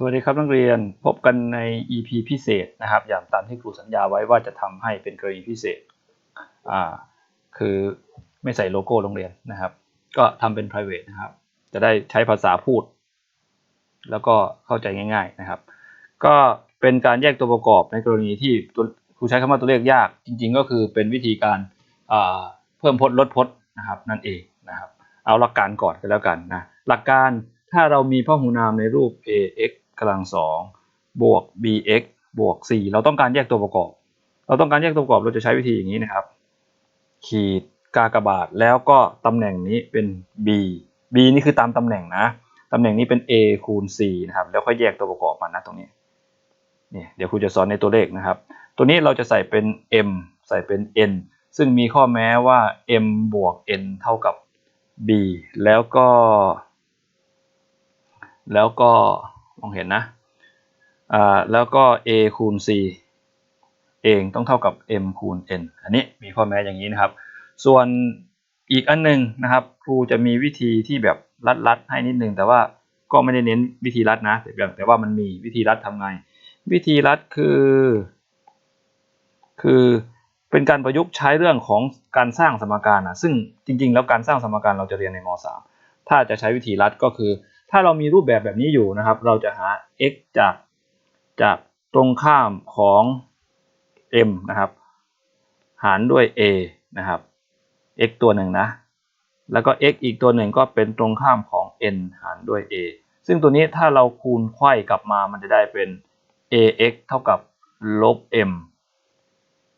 สวัสดีครับนักเรียนพบกันใน EP พิเศษนะครับ อย่างตามที่ครูสัญญาไว้ว่าจะทำให้เป็นกรณีพิเศษอ่าคือไม่ใส่โลโก้โรงเรียนนะครับ ก็ทำเป็น private นะครับ จะได้ใช้ภาษาพูด แล้วก็เข้าใจง่าย ๆนะครับ ก็เป็นการแยกตัวประกอบในกรณีที่ตัวครูใช้คำว่าตัวเลขยาก จริง ๆ ก็คือเป็นวิธีการอ่าเพิ่มพจน์ลดพจน์นะครับนั่นเองนะครับ เอาหลักการก่อนก็แล้วกันนะหลักการถ้าเรามีพหูนามในรูป ax กำลังสองบวก bx บวก4เราต้องการแยกตัวประกอบ เราต้องการแยกตัวประกอบเราจะใช้วิธีอย่างนี้นะครับ ขีดกากบาทแล้วก็ตำแหน่งนี้เป็น b b นี่คือตามตำแหน่งนะตำแหน่งนี้เป็น a คูณ c นะครับแล้วค่อยแยกตัวประกอบมันนะตรงนี้นี่เดี๋ยวครูจะสอนในตัวเลขนะครับ ตัวนี้เราจะใส่เป็น m ใส่เป็น n ซึ่งมีข้อแม้ว่า m บวก n เท่ากับ b แล้วก็ แล้วก็ มองเห็นนะอ่าแล้วก็ a คูณ c เองต้องเท่ากับ m คูณ n อันนี้มีข้อแม้อย่างนี้นะครับ ส่วนอีกอันหนึงนะครับ ครูจะมีวิธีที่แบบรัดๆให้นิดนึง แต่ว่าก็ไม่ได้เน้นวิธีรัดนะแต่แต่ว่ามันมีวิธีรัดทำไง วิธีรัดคือ คือเป็นการประยุกต์ใช้เรื่องของการสร้างสมการนะซึ่งจริงๆ แล้วการสร้างสมการเราจะเรียนในม .3 ถ้าจะใช้วิธีรัดก็คือ ถ้าเรามีรูปแบบแบบนี้อยู่นะครับ เราจะหา x จากจากตรงข้ามของ m นะครับ หารด้วย a นะครับ x ตัวหนึ่งนะ แล้วก็ x อีกตัวหนึ่งก็เป็นตรงข้ามของ n หารด้วย a ซึ่งตัวนี้ถ้าเราคูณไขว้กลับมามันจะได้เป็น ax เท่ากับลบ m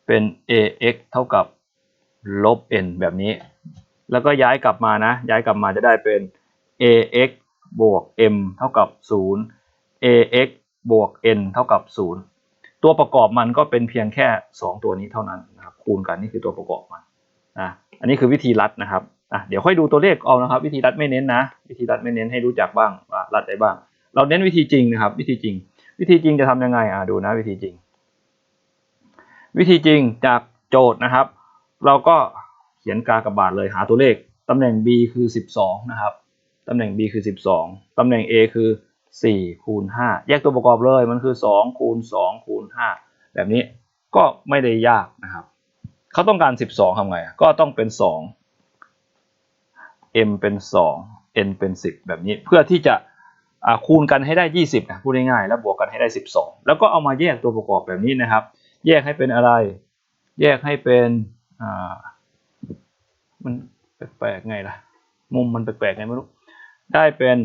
เป็น ax เท่ากับลบ n แบบนี้ แล้วก็ย้ายกลับมานะ ย้ายกลับมาจะได้เป็น ax บวก m เท่ากับ 0 ax บวก n เท่ากับ 0 ตัวประกอบมันก็เป็นเพียงแค่ 2 ตัวนี้เท่านั้นนะครับคูณกันนี่คือตัวประกอบมันนะอันนี้คือวิธีรัดนะครับอะเดี๋ยวค่อยดูตัวเลขเอานะครับ วิธีรัดไม่เน้นนะ วิธีรัดไม่เน้นให้รู้จักบ้างว่ารัดได้บ้าง เราเน้นวิธีจริงนะครับ วิธีจริง วิธีจริงจะทำยังไงอะดูนะวิธีจริง วิธีจริงจากโจทย์นะครับ เราก็เขียนกากบาทเลยหาตัวเลขตำแหน่ง b คือ 12 นะครับำแหน่ง b คือ 12 ตำแหน่ง a คือ 4 คูณ 5 แยกตัวประกอบเลยมันคือ 2 คูณ 2 คูณ 5 แบบนี้ก็ไม่ได้ยากนะครับ เขาต้องการ 12ทำไง ก็ต้องเป็น 2 m เป็น 2 n เป็น 10 แบบนี้เพื่อที่จะคูณกันให้ได้ 20นะพูดง่ายๆแล้วบวกกันให้ได้ 12 แล้วก็เอามาแยกตัวประกอบแบบนี้นะครับ แยกให้เป็นอะไร แยกให้เป็นมันแปลกๆไงล่ะมุมมันแปลกๆไงไม่รู้ ได้เป็น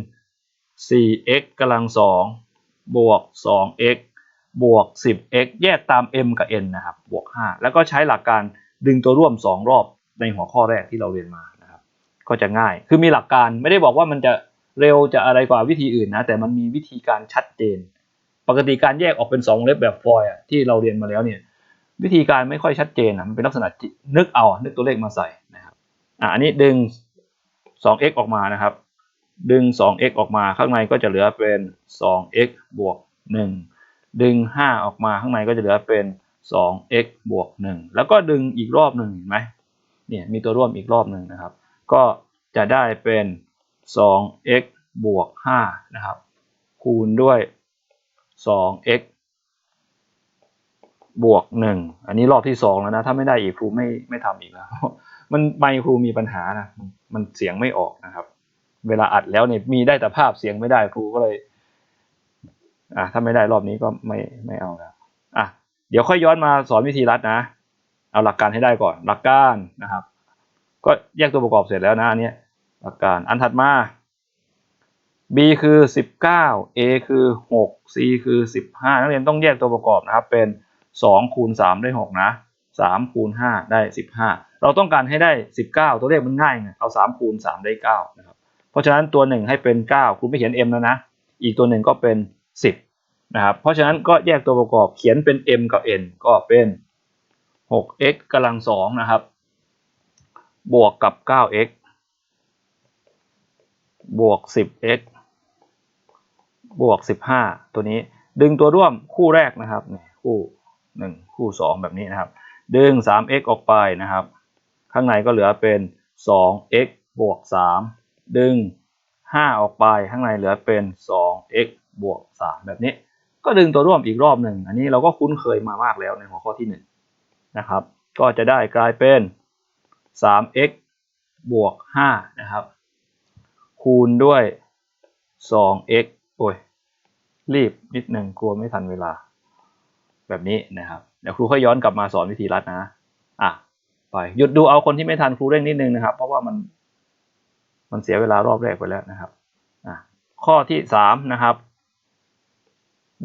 4x กำลัง 2 บวก 2x บวก 10x แยกตาม m กับ n นะครับ บวก 5 แล้วก็ใช้หลักการดึงตัวร่วม 2 รอบในหัวข้อแรกที่เราเรียนมานะครับ ก็จะง่าย คือมีหลักการไม่ได้บอกว่ามันจะเร็วจะอะไรกว่าวิธีอื่นนะ แต่มันมีวิธีการชัดเจน ปกติการแยกออกเป็น 2 เล็บแบบฟอยล์ที่เราเรียนมาแล้วเนี่ย วิธีการไม่ค่อยชัดเจนนะมันเป็นลักษณะนึกเอา นึกตัวเลขมาใส่นะครับ อะ อันนี้ดึง 2x ออกมานะครับ ดึง 2x ออกมาข้างในก็จะเหลือเป็น 2x บวก 1 ดึง 5 ออกมาข้างในก็จะเหลือเป็น 2x บวก 1 แล้วก็ดึงอีกรอบหนึ่งเห็นไหมเนี่ยมีตัวร่วมอีกรอบหนึ่งนะครับ ก็จะได้เป็น 2x บวก 5 นะครับ คูณด้วย 2x บวก 1 อันนี้รอบที่ 2 แล้วนะ ถ้าไม่ได้อีกครูไม่ไม่ทำอีกแล้ว มันไมค์ครูมีปัญหานะ มันเสียงไม่ออกนะครับ เวลาอัดแล้วเนี่ยมีได้แต่ภาพเสียงไม่ได้ครูก็เลย อะถ้าไม่ได้รอบนี้ก็ไม่ไม่เอาแล้วอะเดี๋ยวค่อยย้อนมาสอนวิธีรัดนะ เอาหลักการให้ได้ก่อน หลักการนะครับ ก็แยกตัวประกอบเสร็จแล้วนะอันนี้หลักการอันถัดมา b คือ 19 a คือ 6 c คือ 15 นักเรียนต้องแยกตัวประกอบนะครับ เป็น2คูณ3ได้ 6 นะ3คูณ5ได้ 15 เราต้องการให้ได้ 19 ตัวเลขมันง่ายไงเอา3คูณ3ได้9นะครับ ราะฉะนั้นตัว1ให้เป็น 9 คุณไม่เขียน m แล้วนะ อีกตัวหนึ่งก็เป็น 10 นะครับ เพราะฉะนั้นก็แยกตัวประกอบเขียนเป็น m กับ n ก็เป็น 6x กำลัง2นะครับ บวกกับ 9x บวก 10x บวก 15 ตัวนี้ ดึงตัวร่วมคู่แรกนะครับ คู่ 1 คู่ 2 แบบนี้นะครับ ดึง 3x ออกไปนะครับ ข้างในก็เหลือเป็น 2x บวก 3 ดึง 5 ออกไปข้างในเหลือเป็น 2x บวกสามแบบนี้ ก็ดึงตัวร่วมอีกรอบหนึ่ง อันนี้เราก็คุ้นเคยมามากแล้วในหัวข้อที่หนึ่งนะครับ ก็จะได้กลายเป็น 3x บวก 5 นะครับ คูณด้วย 2x โอ้ย รีบนิดหนึ่งกลัวไม่ทันเวลา แบบนี้นะครับ เดี๋ยวครูค่อยย้อนกลับมาสอนวิธีรัดนะ อะ ไป หยุดดูเอาคนที่ไม่ทันครูเร่งนิดนึงนะครับ เพราะว่ามัน มันเสียเวลารอบแรกไปแล้วนะครับข้อที่สามนะครับ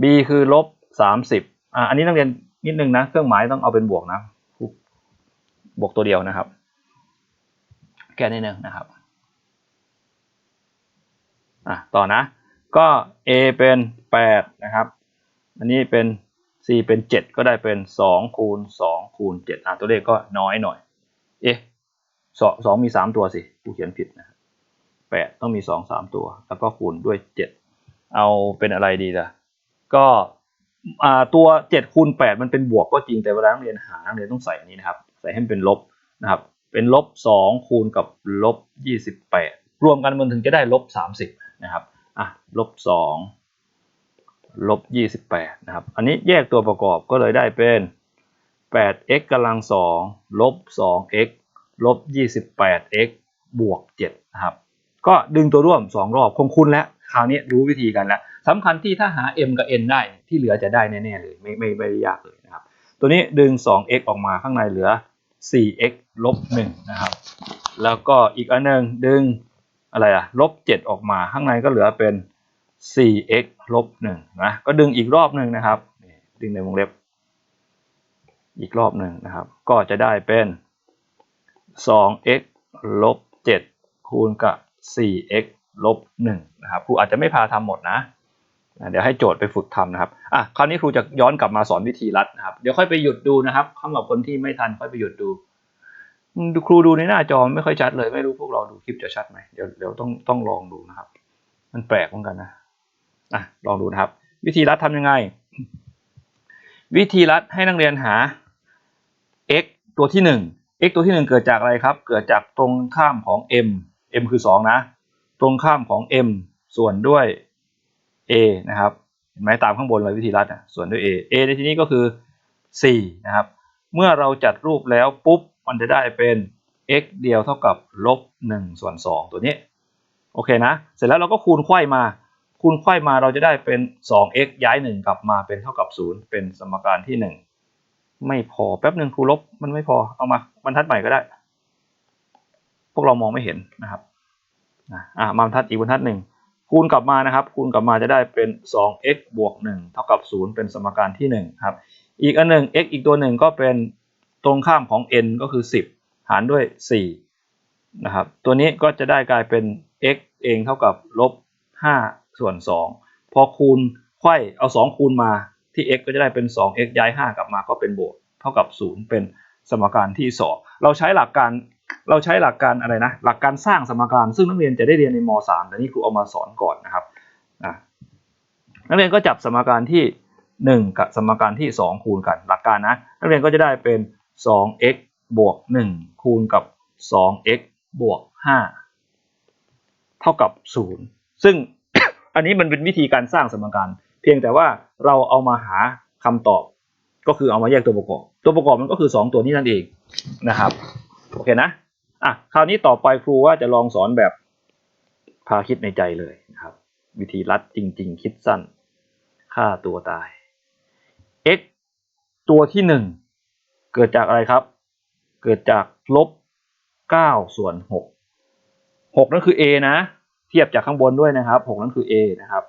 b คือลบสามสิบอะอันนี้นักเรียนนิดนึงนะเครื่องหมายต้องเอาเป็นบวกนะบวกตัวเดียวนะครับแก้นิดนึงนะครับอะต่อนะก็ a เป็นแปดนะครับ อันนี้เป็น c เป็นเจ็ดก็ได้เป็นสองคูณสองคูณเจ็ดอะตัวเลขก็น้อยหน่อย เอ๊ะสองสองมีสามตัวสิกูเขียนผิดนะครับ แปดต้องมีสองสามตัว แล้วก็คูณด้วยเจ็ดเอาเป็นอะไรดีล่ะ ก็อ่าตัวเจ็ดคูณแปดมันเป็นบวกก็จริงแต่เวลานักเรียนหานักเรียนต้องใส่อันนี้นะครับ ใส่ให้เป็นลบนะครับ เป็นลบสองคูณกับลบยี่สิบแปดรวมกันมันถึงจะได้ลบสามสิบนะครับอะลบสองลบยี่สิบแปดนะครับ อันนี้แยกตัวประกอบก็เลยได้เป็นแปด x กำลังสองลบสอง x ลบยี่สิบแปด x บวกเจ็ดนะครับ ก็ดึงตัวร่วมสองรอบคงคุ้นแล้วคราวนี้รู้วิธีกันแล้วสำคัญที่ถ้าหา m กับ n ได้ที่เหลือจะได้แน่ๆเลยไม่ไม่ไม่ยากเลยนะครับ ตัวนี้ดึง 2x ออกมาข้างในเหลือ 4x ลบ1นะครับ แล้วก็อีกอันหนึงดึงอะไรอะลบ 7 ออกมาข้างในก็เหลือเป็น 4x ลบ1นะก็ดึงอีกรอบหนึ่งนะครับ ดึงในวงเล็บ อีกรอบหนึ่งนะครับ ก็จะได้เป็น 2x ลบ 7 คูณกับ 4x ลบ1นะครับครูอาจจะไม่พาทำหมดนะ เดี๋ยวให้โจทย์ไปฝึกทำนะครับอะคราวนี้ครูจะย้อนกลับมาสอนวิธีรัดนะครับ เดี๋ยวค่อยไปหยุดดูนะครับสำหรับคนที่ไม่ทันค่อยไปหยุดดูครูดูในหน้าจอไม่ค่อยชัดเลย ไม่รู้พวกเราดูคลิปจะชัดไหมเดี๋ยวเดี๋ยวต้องต้องลองดูนะครับ มันแปลกเหมือนกันนะอะลองดูนะครับ วิธีรัดทำยังไง วิธีรัดให้นักเรียนหา x ตัวที่หนึ่ง x ตัวที่หนึ่งเกิดจากอะไรครับ เกิดจากตรงข้ามของ m m คือสองนะ ตรงข้ามของ m ส่วนด้วย a นะครับเห็นไหมตามข้างบนเลยวิธีรัดนะส่วนด้วย a a ในที่นี้ก็คือ 4 นะครับ เมื่อเราจัดรูปแล้วปุ๊บ มันจะได้เป็น x เดียวเท่ากับลบ1ส่วน 2 ตัวนี้ โอเคนะ เสร็จแล้วเราก็คูณไขว้มา คูณไขว้มาเราจะได้เป็น 2x ย้าย 1 กลับมาเป็นเท่ากับ 0 เป็นสมการที่ 1 ไม่พอแป๊บหนึ่งครูลบมันไม่พอเอามาบรรทัดใหม่ก็ได้ พวกเรามองไม่เห็นนะครับอะมาบรรทัดอีกบรรทัดหนึ่งคูณกลับมานะครับ คูณกลับมาจะได้เป็น 2x บวก 1 เท่ากับ 0 เป็นสมการที่1ครับ อีกอันหนึ่ง x อีกตัวหนึ่งก็เป็นตรงข้ามของ n ก็คือ 10 หารด้วย4นะครับ ตัวนี้ก็จะได้กลายเป็น x เองเท่ากับลบ5ส่วน 2 พอคูณไขว้เอา 2 คูณมาที่ x ก็จะได้เป็น 2x ย้าย 5 กลับมาก็เป็นบวก เท่ากับ 0 เป็นสมการที่ 2 เราใช้หลักการ เราใช้หลักการอะไรนะ หลักการสร้างสมการ ซึ่งนักเรียนจะได้เรียนในม .3 แต่นี่ครูเอามาสอนก่อนนะครับอะนักเรียนก็จับสมการที่ 1 กับสมการที่ 2 คูณกัน หลักการนะนักเรียนก็จะได้เป็น 2x บวก 1 คูณกับ 2x บวก 5 เท่ากับ 0 ซึ่งอันนี้มันเป็นวิธีการสร้างสมการ เพียงแต่ว่าเราเอามาหาคำตอบ ก็คือเอามาแยกตัวประกอบ ตัวประกอบมันก็คือ 2 ตัวนี้นั่นเองนะครับ โอเคนะ อะคราวนี้ต่อไปครูว่าจะลองสอนแบบพาคิดในใจเลยนะครับ วิธีรัดจริง ๆ คิดสั้นฆ่าตัวตาย x ตัวที่หนึ่งเกิดจากอะไรครับ เกิดจากลบ9ส่วน 6 6 นั่นคือ a นะ เทียบจากข้างบนด้วยนะครับ 6 นั่นคือ a นะครับ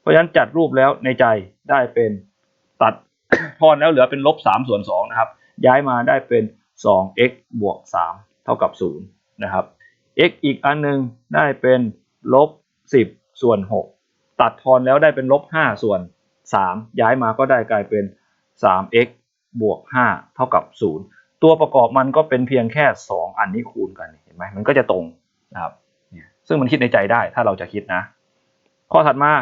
เพราะฉะนั้นจัดรูปแล้วในใจได้เป็นตัดทอนแล้วเหลือเป็นลบ3ส่วน2นะครับ ย้ายมาได้เป็น 2x บวก3 ท่ากับ0นะครับ x อีกอันหนึงได้เป็นลบ10 ส่วน 6 ตัดทอนแล้วได้เป็นลบ5ส่วน 3 ย้ายมาก็ได้กลายเป็น 3x บวก 5 เท่ากับ 0 ตัวประกอบมันก็เป็นเพียงแค่ 2 อันนี้คูณกันเห็นไหมมันก็จะตรงนะครับซึ่งมันคิดในใจได้ถ้าเราจะคิดนะ ข้อถัดมา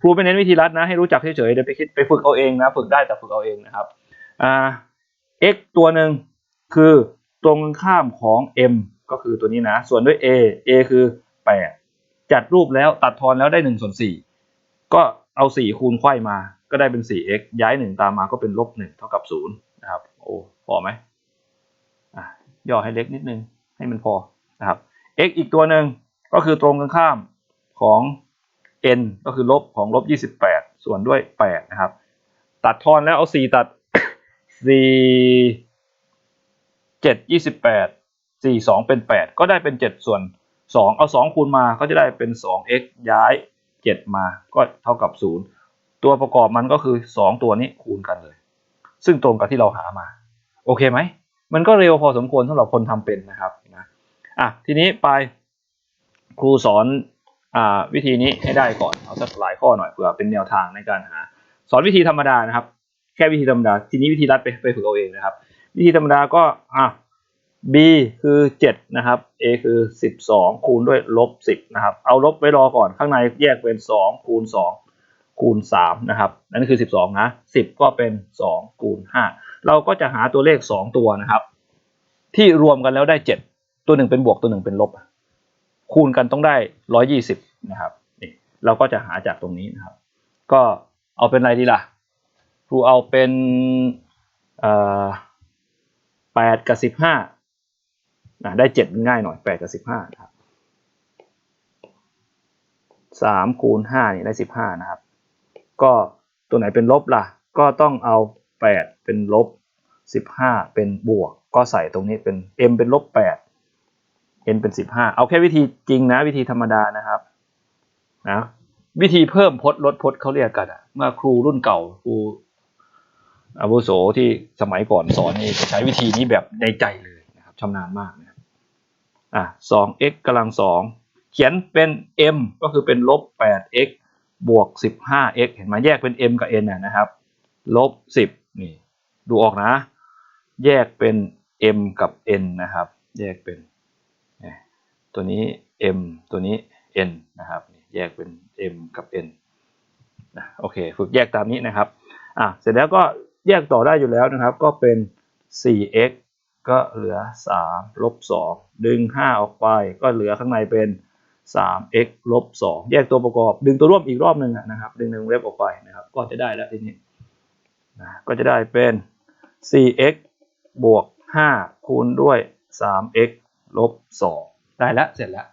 ครูไปเน้นวิธีรัดนะให้รู้จักเฉยๆเดี๋ยวไปคิดไปฝึกเอาเองนะ ฝึกได้แต่ฝึกเอาเองนะครับอ่า x ตัวหนึ่งคือ ตรงข้ามของ m ก็คือตัวนี้นะ ส่วนด้วย a a คือ 8 จัดรูปแล้วตัดทอนแล้วได้1ส่วน4ก็เอา 4 คูณไขว้มา ก็ได้เป็น 4x ย้าย 1 ตามมาก็เป็นลบ1เท่ากับ0นะครับ โอ้พอไหมอะย่อให้เล็กนิดนึง ให้มันพอนะครับ x อีกตัวหนึ่งก็คือตรงกันข้ามของ n ก็คือลบของลบ 28 ส่วนด้วย 8 นะครับ ตัดทอนแล้วเอา 4 ตัด 4 7 28 4 2 เป็น 8 ก็ได้เป็น 7 ส่วน 2 เอา 2 คูณมาก็จะได้เป็น 2x ย้าย 7 มาก็เท่ากับ 0 ตัวประกอบมันก็คือ 2 ตัวนี้คูณกันเลย ซึ่งตรงกับที่เราหามา โอเคไหม มันก็เร็วพอสมควรสำหรับคนทำเป็นนะครับนะอะทีนี้ไปครูสอนอ่าวิธีนี้ให้ได้ก่อนเอาสักหลายข้อหน่อยเผื่อเป็นแนวทางในการหา สอนวิธีธรรมดานะครับ แค่วิธีธรรมดา ทีนี้วิธีรัดไปไปฝึกเอาเองนะครับ วิธีธรรมดาก็อะ b คือ7นะครับ a คือ 12 คูณด้วยลบ10นะครับ เอาลบไว้รอก่อนข้างในแยกเป็น 2 คูณ 2 คูณ3นะครับนั่นคือ 12 นะ 10 ก็เป็น 2 คูณ 5 เราก็จะหาตัวเลข 2 ตัวนะครับ ที่รวมกันแล้วได้ 7 ตัวหนึ่งเป็นบวกตัวหนึ่งเป็นลบ คูณกันต้องได้ 120 นะครับนี่เราก็จะหาจากตรงนี้นะครับ ก็เอาเป็นอะไรดีล่ะครูเอาเป็นเอ่อ 8 กับ 15นะได้เจ็ดง่ายหน่อยแปดกับสิบห้าครับสามคูณห้านี่ได้สิบห้านะครับ ก็ตัวไหนเป็นลบล่ะ ก็ต้องเอาแปดเป็นลบสิบห้าเป็นบวก ก็ใส่ตรงนี้เป็น m เป็นลบแปด n เป็นสิบห้าเอาแค่วิธีจริงนะวิธีธรรมดานะครับนะวิธีเพิ่มพจน์ลดพจน์เขาเรียกกันอะเมื่อครูรุ่นเก่าครู อาวุโสที่สมัยก่อนสอนนี่ใช้วิธีนี้แบบในใจเลยนะครับชำนาญมากนะอะ 2x กำลังสองเขียนเป็น m ก็คือเป็นลบ 8x บวก 15x เห็นไหมแยกเป็น m กับ n นะนะครับ ลบ 10 นี่ ดูออกนะ แยกเป็น m กับ n นะครับ แยกเป็น ตัวนี้ m ตัวนี้ n นะครับ แยกเป็น m กับ n นะโอเค ฝึกแยกตามนี้นะครับ อะ เสร็จแล้วก็ แยกต่อได้อยู่แล้วนะครับ ก็เป็น 4x ก็เหลือ 3 ลบ 2 ดึง 5 ออกไปก็เหลือข้างในเป็น 3x ลบ 2 แยกตัวประกอบ ดึงตัวร่วมอีกรอบหนึ่งนะครับ ดึงในวงเล็บออกไปนะครับ ก็จะได้แล้วทีนี้นะก็จะได้เป็น 4x บวก 5 คูณด้วย 3x ลบ 2 ได้แล้วเสร็จแล้ว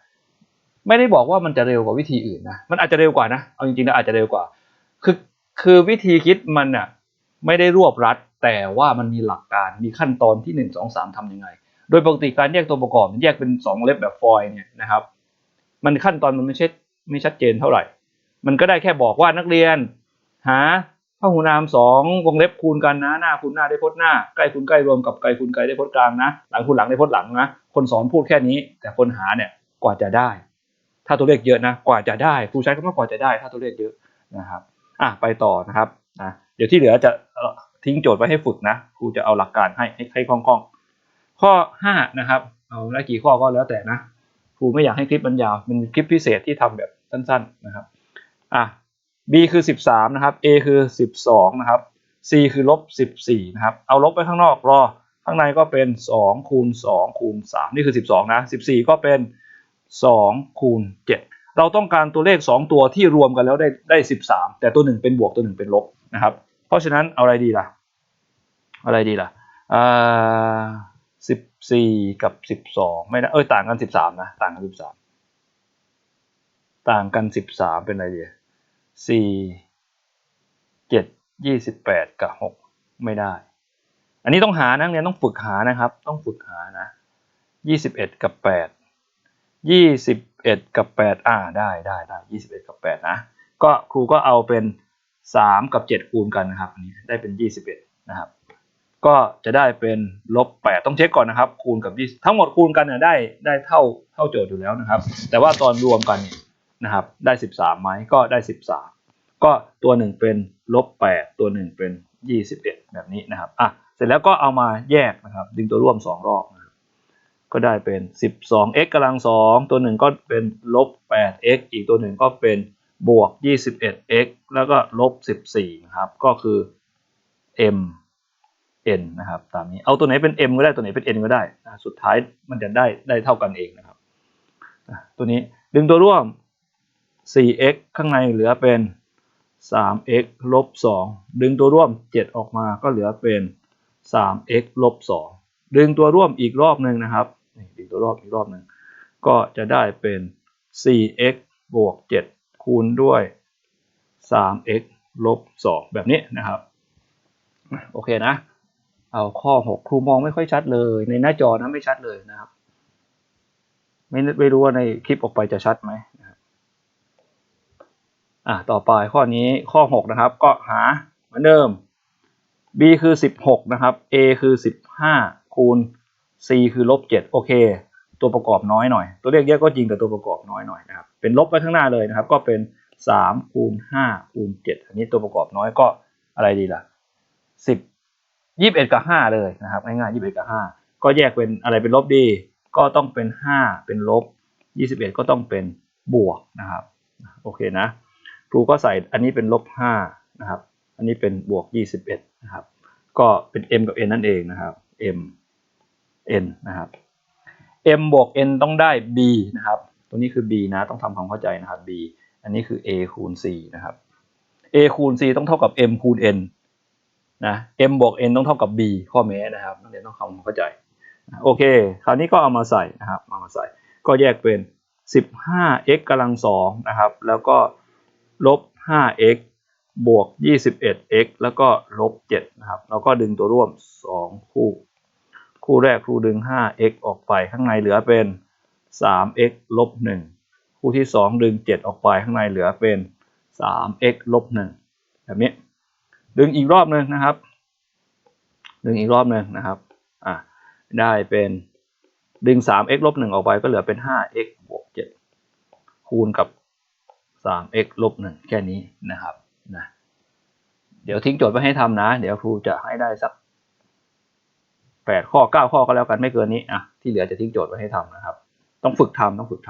ไม่ได้บอกว่ามันจะเร็วกว่าวิธีอื่นนะ มันอาจจะเร็วกว่านะ เอาจริงๆแล้วอาจจะเร็วกว่า คือคือวิธีคิดมันอะ ไม่ได้รวบรัด แต่ว่ามันมีหลักการมีขั้นตอนที่ 1 2 3ทำยังไง โดยปกติการแยกตัวประกอบแยกเป็น 2 เล็บแบบฟอยล์เนี่ยนะครับ มันขั้นตอนมันไม่ใช่ไม่ชัดเจนเท่าไหร่ มันก็ได้แค่บอกว่านักเรียน หาพหูนามสองวงเล็บคูณกันนะ หน้าคูณหน้าได้พจน์หน้า ใกล้คูณใกล้รวมกับไกลคูณไกลได้พจน์กลางนะ หลังคูณหลังได้พจน์หลังนะ คนสอนพูดแค่นี้ แต่คนหาเนี่ยกว่าจะได้ ถ้าตัวเลขเยอะนะ กว่าจะได้ครูใช้คำว่ากว่าจะได้ ถ้าตัวเลขเยอะนะครับ อะไปต่อนะครับนะ เดี๋ยวที่เหลือจะทิ้งโจทย์ไว้ให้ฝึกนะครูจะเอาหลักการให้ให้ให้คล่องๆ ข้อ 5 นะครับ เอาได้กี่ข้อก็แล้วแต่นะครูไม่อยากให้คลิปมันยาวเป็นคลิปพิเศษที่ทำแบบสั้นๆนะครับอะ b คือ 13 นะครับ a คือ 12 นะครับ c คือลบ 14 นะครับ เอาลบไปข้างนอกรอข้างในก็เป็น 2 คูณ 2 คูณ 3 นี่คือ 12 นะ 14 ก็เป็น 2 คูณ 7 เราต้องการตัวเลข 2 ตัวที่รวมกันแล้วได้ได้ 13 แต่ตัวหนึ่งเป็นบวกตัวหนึ่งเป็นลบ นะครับ เพราะฉะนั้นเอาอะไรดีล่ะ อะไรดีล่ะอ่าสิบสี่กับสิบสองไม่นะเอ้ยต่างกันสิบสามนะต่างกันสิบสามต่างกันสิบสามเป็นอะไรดีสี่เจ็ดยี่สิบแปดกับหกไม่ได้ อันนี้ต้องหานะเรียนต้องฝึกหานะครับ ต้องฝึกหานะยี่สิบเอ็ดกับแปดยี่สิบเอ็ดกับแปดอ่าได้ได้ได้ยี่สิบเอ็ดกับแปดนะ ก็ครูก็เอาเป็น สามกับเจ็ดคูณกันนะครับอันนี้ได้เป็นยี่สิบเอ็ดนะครับ ก็จะได้เป็นลบแปดต้องเช็คก่อนนะครับ คูณกับยี่ทั้งหมดคูณกันเนี่ยได้ได้เท่าเท่าโจทย์อยู่แล้วนะครับ แต่ว่าตอนรวมกันเนี่ยนะครับ ได้สิบสามไหมก็ได้สิบสามก็ตัวหนึ่งเป็นลบแปดตัวหนึ่งเป็นยี่สิบเอ็ดแบบนี้นะครับอะเสร็จแล้วก็เอามาแยกนะครับ ดึงตัวร่วมสองรอบนะครับก็ได้เป็นสิบสอง x กำลังสองตัวหนึ่งก็เป็นลบแปด x อีกตัวหนึ่งก็เป็น บวก 21x แล้วก็ลบ 14 ครับ ก็คือ m n นะครับ ตามนี้ เอาตัวไหนเป็น m ก็ได้ ตัวไหนเป็น n ก็ได้ สุดท้ายมันจะได้ได้เท่ากันเองนะครับ ตัวนี้ดึงตัวร่วม 4x ข้างในเหลือเป็น 3x ลบ 2 ดึงตัวร่วม 7 ออกมาก็เหลือเป็น 3x ลบ 2 ดึงตัวร่วมอีกรอบหนึ่งนะครับ ดึงตัวร่วมอีกรอบหนึ่ง ก็จะได้เป็น 4x บวก 7 คูณด้วย 3x ลบ 2 แบบนี้นะครับ โอเคนะ เอาข้อ 6 ครูมองไม่ค่อยชัดเลย ในหน้าจอนะไม่ชัดเลยนะครับ ไม่ไม่รู้ว่าในคลิปออกไปจะชัดไหมนะครับอะต่อไปข้อนี้ข้อ 6 นะครับ ก็หาเหมือนเดิม b คือ 16 นะครับ a คือ 15 คูณ c คือลบ 7 โอเค ตัวประกอบน้อยหน่อย ตัวเลขเยอะก็จริงแต่ตัวประกอบน้อยหน่อยนะครับ เป็นลบไปข้างหน้าเลยนะครับ ก็เป็น3คูณ5คูณ7อันนี้ตัวประกอบน้อยก็อะไรดีล่ะ 10 21 กับ 5 เลยนะครับง่ายๆ21 กับ 5 ก็แยกเป็นอะไรเป็นลบดี ก็ต้องเป็น 5 เป็นลบ 21 ก็ต้องเป็นบวกนะครับโอเคนะครูก็ใส่อันนี้เป็นลบ5นะครับ อันนี้เป็นบวก 21 นะครับ ก็เป็น m กับ n นั่นเองนะครับ m n นะครับ m บวก n ต้องได้ b นะครับ ตัวนี้คือ b นะ ต้องทำความเข้าใจนะครับ b อันนี้คือ a คูณ c นะครับ a คูณ c ต้องเท่ากับ m คูณ n นะ m บวก n ต้องเท่ากับ b ข้อแม้นะครับนักเรียนต้องทำความเข้าใจ โอเค คราวนี้ก็เอามาใส่นะครับ เอามาใส่ ก็แยกเป็น 15x กำลังสองนะครับ แล้วก็ลบ 5x บวก 21x แล้วก็ลบ7นะครับแล้วก็ดึงตัวร่วม 2 คู่ คู่แรกครูดึง 5x ออกไปข้างในเหลือเป็น 3x ลบ1คู่ที่ 2 ดึง 7 ออกไปข้างในเหลือเป็น 3x ลบ1แบบนี้ ดึงอีกรอบหนึ่งนะครับ ดึงอีกรอบหนึ่งนะครับอะได้เป็นดึง 3x ลบ1ออกไปก็เหลือเป็น 5x บวก 7 คูณกับ 3x ลบ1แค่นี้นะครับนะเดี๋ยวทิ้งโจทย์ไว้ให้ทำนะ เดี๋ยวครูจะให้ได้สัก 8 ข้อ 9 ข้อก็แล้วกันไม่เกินนี้อะที่เหลือจะทิ้งโจทย์ไว้ให้ทำนะครับ ต้องฝึกทำต้องฝึกท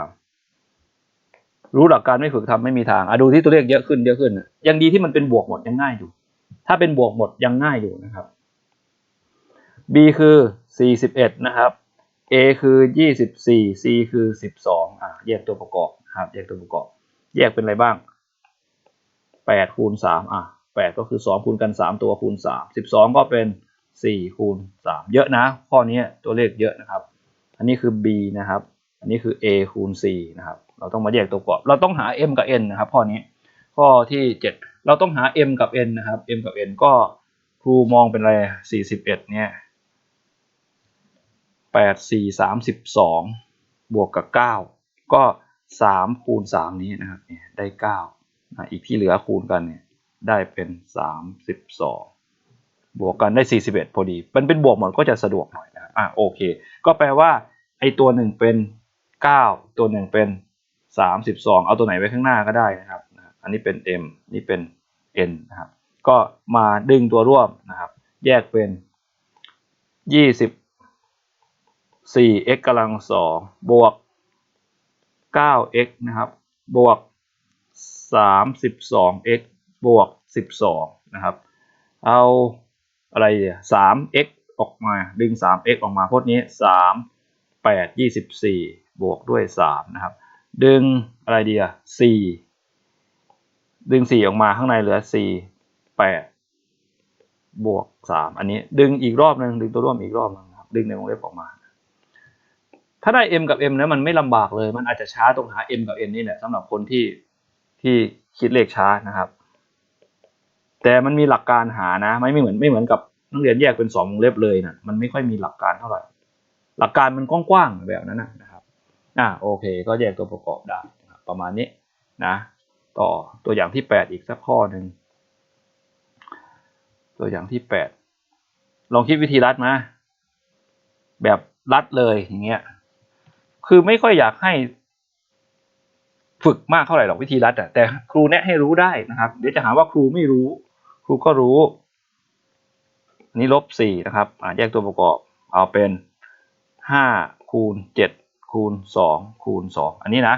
ำรู้หลักการไม่ฝึกทำไม่มีทางอะดูที่ตัวเลขเยอะขึ้นเยอะขึ้นยังดีที่มันเป็นบวกหมดยังง่ายอยู่ ถ้าเป็นบวกหมดยังง่ายอยู่นะครับ b คือ 41 นะครับ a คือ 24 c คือ 12อะแยกตัวประกอบครับแยกตัวประกอบ แยกเป็นอะไรบ้าง 8 คูณ 3 อะ 8 ก็คือ 2 คูณกัน 3 ตัวคูณ 3 12 ก็เป็น 4คูณ3 เยอะนะ ข้อนี้ตัวเลขเยอะนะครับ อันนี้คือ b นะครับ อันนี้คือ a คูณ c นะครับ เราต้องมาแยกตัวประกอบ เราต้องหา m กับ n นะครับ ข้อนี้ ข้อที่ 7 เราต้องหา m กับ n นะครับ m กับ n ก็ครูมองเป็นอะไร 41 เนี่ยแปดสี่สามสิบสองบวกกับเก้าก็สามคูณสามนี้นะครับ เนี่ย ได้เก้านะอีกที่เหลือคูณกันเนี่ย ได้เป็นสามสิ บวกกันได้สี่สิบเอ็ดพอดี มันเป็นบวกหมดก็จะสะดวกหน่อยนะครับอะโอเค ก็แปลว่าไอตัวหนึ่งเป็นเก้าตัวหนึ่งเป็นสามสิบสองเอาตัวไหนไว้ข้างหน้าก็ได้นะครับ อันนี้เป็น m นี่เป็น n นะครับ ก็มาดึงตัวร่วมนะครับ แยกเป็นยี่สิบ 4x กำลังสองบวก 9x นะครับ บวก 32x บวก 12 นะครับ เอา อะไรเนี่ย 3x ออกมาดึง 3x ออกมาพจน์นี้3 8 24บวกด้วย3นะครับ ดึงอะไรดีอะ4ดึง4ออกมาข้างในเหลือ4 8บวก3อันนี้ดึงอีกรอบหนึ่งดึงตัวร่วมอีกรอบหนึงครับดึงในวงเล็บออกมา ถ้าได้ m กับ m แล้วมันไม่ลำบากเลย มันอาจจะช้าตรงหา m กับ n นี่แหละสำหรับคนที่ที่คิดเลขช้านะครับ แต่มันมีหลักการหานะไม่ไม่เหมือนไม่เหมือนกับนักเรียนแยกเป็นสองวงเล็บเลยนะมันไม่ค่อยมีหลักการเท่าไหร่ หลักการมันกว้างๆแบบนั้นนะครับอ่าโอเค ก็แยกตัวประกอบได้ประมาณนี้นะต่อตัวอย่างที่แปดอีกสักข้อหนึ่งตัวอย่างที่แปดลองคิดวิธีรัดมา แบบรัดเลยอย่างเงี้ยคือไม่ค่อยอยากให้ฝึกมากเท่าไหร่หรอกวิธีรัดอะแต่ครูแนะให้รู้ได้นะครับ เดี๋ยวจะหาว่าครูไม่รู้ ครูก็รู้นี้ลบสี่นะครับแยกตัวประกอบเอาเป็นห้าคูณเจ็ดคูณสองคูณสองอันนี้นะ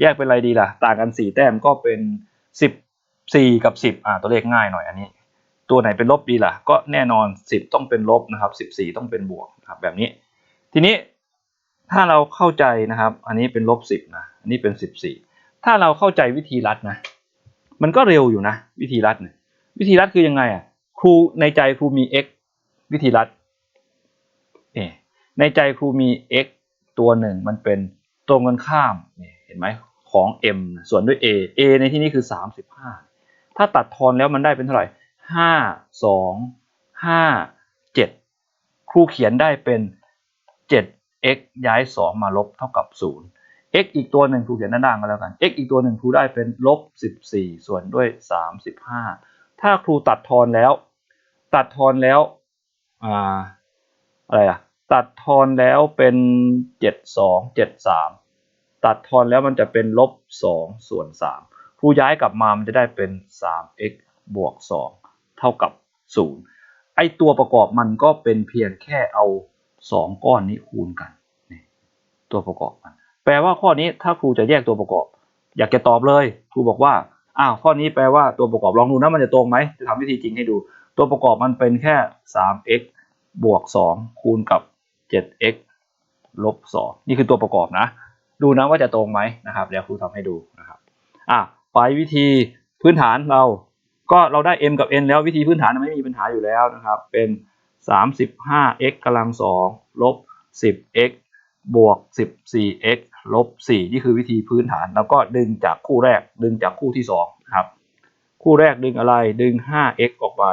แยกเป็นอะไรดีล่ะ ต่างกันสี่แต้มก็เป็นสิบสี่กับสิบอ่าตัวเลขง่ายหน่อยอันนี้ ตัวไหนเป็นลบดีล่ะ ก็แน่นอนสิบต้องเป็นลบนะครับสิบสี่ต้องเป็นบวกครับแบบนี้ ทีนี้ถ้าเราเข้าใจนะครับ อันนี้เป็นลบสิบนะอันนี้เป็นสิบสี่ถ้าเราเข้าใจวิธีรัดนะ มันก็เร็วอยู่นะ วิธีรัดเนี่ยวิธีรัดคือยังไงอะครูในใจครูมี x วิธีรัดเนี่ยในใจครูมี x ตัวหนึ่งมันเป็นตรงกันข้ามเนี่ยเห็นไหมของ m ส่วนด้วย a a ในที่นี้คือ 35 ถ้าตัดทอนแล้วมันได้เป็นเท่าไหร่ 5 2 5 7 ครูเขียนได้เป็น 7x ย้าย 2 มาลบเท่ากับ 0 x อีกตัวหนึ่งครูเขียนด้านล่างก็แล้วกัน x อีกตัวหนึ่งครูได้เป็นลบ14 ส่วนด้วย 35 ถ้าครูตัดทอนแล้ว ตัดทอนแล้วอ่าอะไรอะตัดทอนแล้วเป็น 72 73 ตัดทอนแล้วมันจะเป็นลบ2ส่วน 3 ครูย้ายกลับมามันจะได้เป็น 3x บวก 2 เท่ากับ 0 ไอตัวประกอบมันก็เป็นเพียงแค่เอา 2 ก้อนนี้คูณกันนี่ตัวประกอบมัน แปลว่าข้อนี้ถ้าครูจะแยกตัวประกอบ อยากจะตอบเลย ครูบอกว่าอ้าวข้อนี้แปลว่าตัวประกอบลองดูนะมันจะตรงไหมจะทำวิธีจริงให้ดู ตัวประกอบมันเป็นแค่ 3x บวก 2 คูณกับ 7x ลบ 2 นี่คือตัวประกอบนะ ดูนะว่าจะตรงไหมนะครับเดี๋ยวครูทำให้ดูนะครับอะไปวิธีพื้นฐานเราก็เราได้ m กับ n แล้ววิธีพื้นฐานไม่มีปัญหาอยู่แล้วนะครับ เป็น 35x กำลัง2ลบ 10x บวก 14x ลบ4นี่คือวิธีพื้นฐาน แล้วก็ดึงจากคู่แรก ดึงจากคู่ที่2นะครับ คู่แรกดึงอะไรดึง 5x ออกไป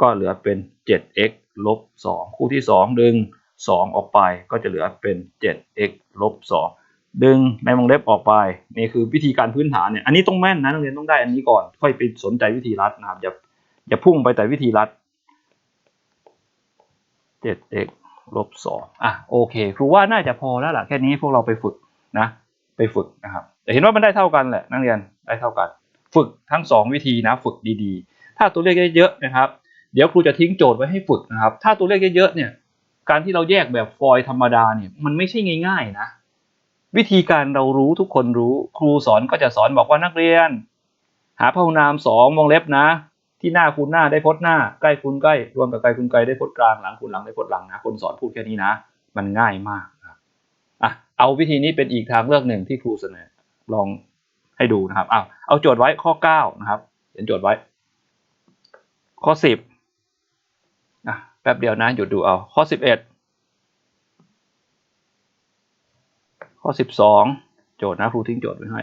ก็เหลือเป็น 7x ลบ2คู่ที่ 2 ดึง 2 ออกไปก็จะเหลือเป็น 7x ลบ2ดึงในวงเล็บออกไป นี่คือวิธีการพื้นฐานเนี่ยอันนี้ต้องแม่นนะนักเรียนต้องได้อันนี้ก่อน ค่อยไปสนใจวิธีรัดนะครับอย่าอย่าพุ่งไปแต่วิธีรัด 7x ลบ2อะโอเคครูว่าน่าจะพอแล้วล่ะแค่นี้พวกเราไปฝึกนะไปฝึกนะครับแต่เห็นว่ามันได้เท่ากันแหละนักเรียนได้เท่ากัน ฝึกทั้ง 2 วิธีนะฝึกดีๆ ถ้าตัวเลขเยอะๆนะครับ เดี๋ยวครูจะทิ้งโจทย์ไว้ให้ฝึกนะครับ ถ้าตัวเลขเยอะๆเนี่ยการที่เราแยกแบบฟอยธรรมดาเนี่ยมันไม่ใช่ง่ายๆนะ วิธีการเรารู้ทุกคนรู้ครูสอนก็จะสอนบอกว่านักเรียน หาพหุนามสองวงเล็บนะ ที่หน้าคูณหน้าได้พจน์หน้า ใกล้คูณใกล้ รวมกับไกลคูณไกลได้พจน์กลาง หลังคูณหลังได้พจน์หลังนะ คนสอนพูดแค่นี้นะ มันง่ายมากนะครับอะ เอาวิธีนี้เป็นอีกทางเลือกหนึ่งที่ครูเสนอ ลองให้ดูนะครับอ้าวเอาโจทย์ไว้ข้อ 9 นะครับ เขียนโจทย์ไว้ ข้อ 10อะ แป๊บเดียวนะหยุดดูเอา ข้อ 11 ข้อ 12 โจทย์นะครูทิ้งโจทย์ไว้ให้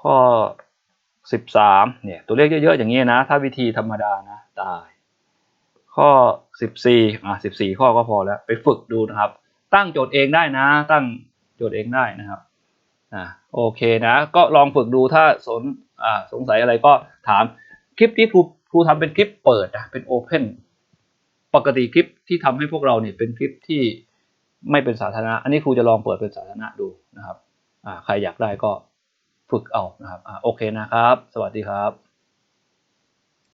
ข้อ 13เนี่ยตัวเลขเยอะๆอย่างนี้นะ ถ้าวิธีธรรมดานะตาย ข้อ 14อะ14 ข้อก็พอแล้ว ไปฝึกดูนะครับ ตั้งโจทย์เองได้นะ ตั้งโจทย์เองได้นะครับอ่าโอเคนะ ก็ลองฝึกดูถ้าสนอ่าสงสัยอะไรก็ถามคลิปที่ครูครูทำเป็นคลิปเปิดนะเป็นโอเพนปกติคลิปที่ทำให้พวกเราเนี่ยเป็นคลิปที่ไม่เป็นสาธารณะ อันนี้ครูจะลองเปิดเป็นสาธารณะดูนะครับอ่าใครอยากได้ก็ ฝึกเอานะครับโอเคนะครับ สวัสดีครับ